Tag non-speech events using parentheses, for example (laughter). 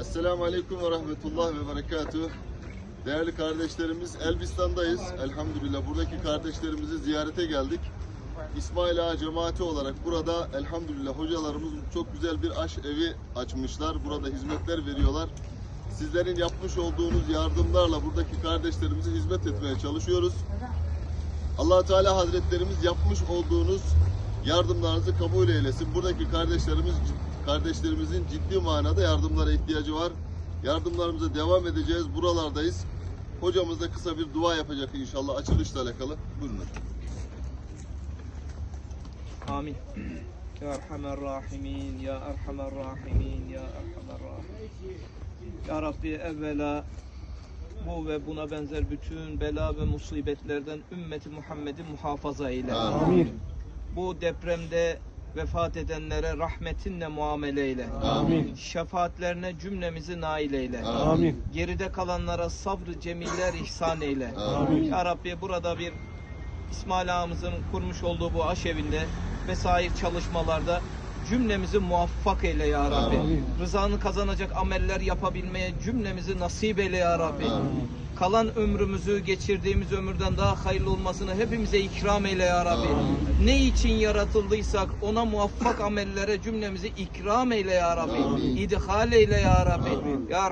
Esselamu Aleyküm ve Rahmetullah ve Berekatuhu. Değerli kardeşlerimiz Elbistan'dayız. Elhamdülillah buradaki kardeşlerimizi ziyarete geldik. İsmail Ağa cemaati olarak burada elhamdülillah hocalarımız çok güzel bir aş evi açmışlar. Burada hizmetler veriyorlar. Sizlerin yapmış olduğunuz yardımlarla buradaki kardeşlerimize hizmet etmeye çalışıyoruz. allah Teala Hazretlerimiz yapmış olduğunuz yardımlarınızı kabul eylesin. Buradaki kardeşlerimiz kardeşlerimizin ciddi manada yardımlara ihtiyacı var. Yardımlarımıza devam edeceğiz. Buralardayız. Hocamız da kısa bir dua yapacak inşallah açılışla alakalı. Buyurun. Amin. (clears throat) Ya Erhamer Rahimin, Ya Erhamer Rahimin, Ya Erhamer Rahimin. Ya Rabbi evvela bu ve buna benzer bütün bela ve musibetlerden ümmeti Muhammed'i muhafaza eyle. Amin. Bu depremde vefat edenlere rahmetinle muamele eyle. Amin. Şefaatlerine cümlemizi nail eyle. Amin. Geride kalanlara sabrı cemiller ihsan eyle. Amin. Ya Rabbi burada bir İsmail ağamızın kurmuş olduğu bu aşevinde vesaire çalışmalarda cümlemizi muvaffak eyle ya Rabbi. Amin. Rızanı kazanacak ameller yapabilmeye cümlemizi nasip eyle ya Rabbi. Amin. Kalan ömrümüzü geçirdiğimiz ömürden daha hayırlı olmasını hepimize ikram eyle ya Rabbi. Ne için yaratıldıysak ona muvaffak amellere cümlemizi ikram eyle ya Rabbi. Amin. İdhal eyle ya Rabbi. Ya